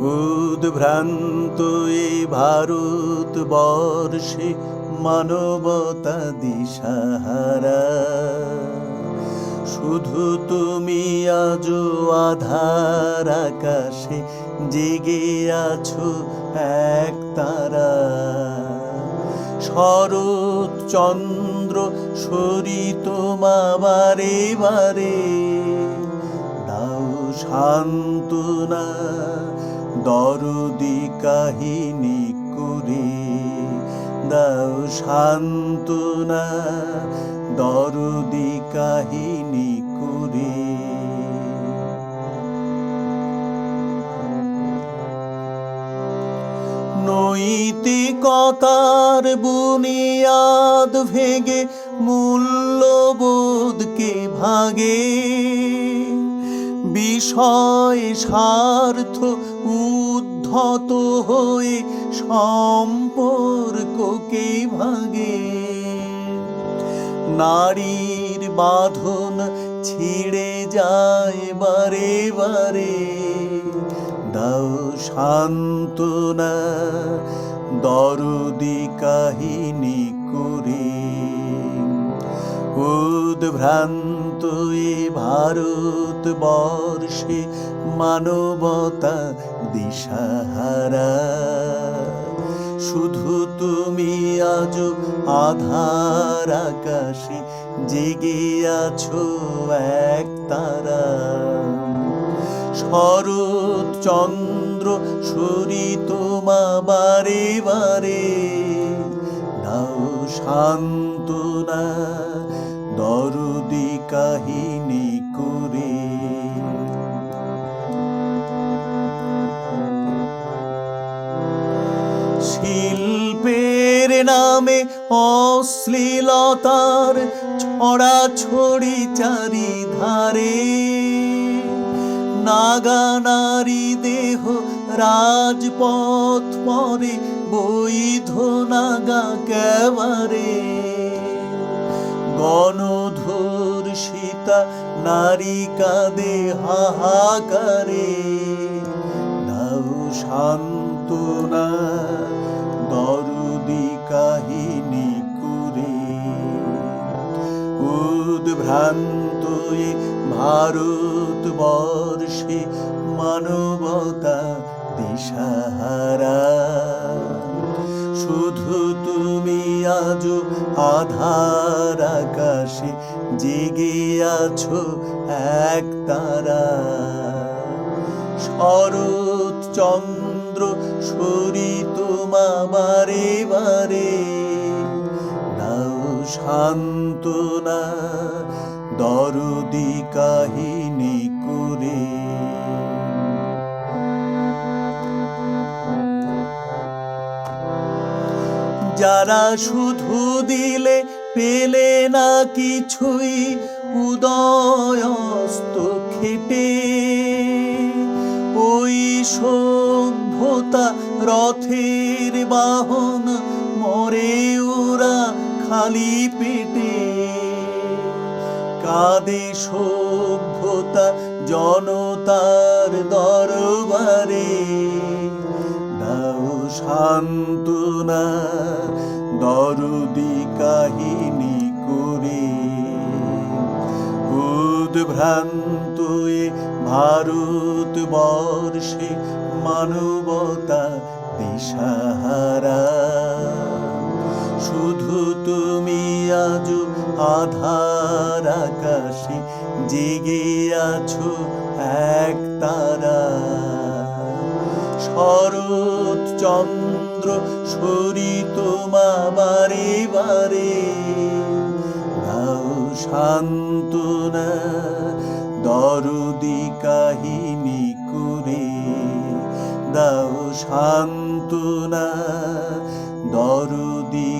উদ্ভ্রান্ত এই ভারত বর্ষে মানবতা দিশাহারা। শুধু তুমি আজো আধার আকাশে জেগে আছো এক তারা। শরৎ চন্দ্র সরিত মা বারে বারে দাও সান্ত্বনা। দরদি কাহিনী করে, দাও সান্ত্বনা, দরদি কাহিনী করে। নৈতিকতার বুনিয়াদ ভেঙে মূল্যবোধকে ভাগে বিষয় স্বার্থ উদ্ধত হয়ে সম্পর্ককে ভাগে নারীর বাঁধন ছিঁড়ে যায় বারে বারে। দাও সান্ত্বনা, দরদি কাহিনী করে। উদ্ভ্রান্ত এ ভারত বর্ষে মানবতা দিশাহারা। শুধু তুমি আজ আধার আকাশে জেগে আছো এক তারা। শরৎ চন্দ্র সরিত মা বারে বারে দাও সান্ত্বনা দরদি কাহিনী করে। শিল্পের নামে অশ্লীলতার ছড়া ছড়ি চারিধারে। নাগা নারী দেহ রাজপথ পরে বৈধ নাগা কেবারে। নারী কাঁদে, হাহাকারে। দাও সান্ত্বনা, দরদি কাহিনী করে উদ্ভ্রান্ত ভারত বর্ষে মানবতা দিশাহারা। শুধু তুমি আজ আধার আকাশে জেগে আছো এক তারা। শরৎ চন্দ্র সরিত মা বারে বারে দাও সান্ত্বনা দরদি কাহিনী করে। যারা শুধু দিলে পেলে না কিছুই উদয়স্ত খেটে ওই সভ্যতা রথের বাহন মরে ওরা খালি পেটে। কাঁদে সভ্যতা জনতার দরবারে। দাও সান্ত্বনা দরদি কাহিনী করে। উদ্ভ্রান্ত ভারত বর্ষে মানবতা দিশাহারা। শুধু তুমি আজ আধার আকাশে জেগে আছো এক তারা। শরৎ চন্দ্র সরিত মা বারে। বারে দাও শান্তনা দরদি কাহিনী করে। দাও শান্তনা দরদি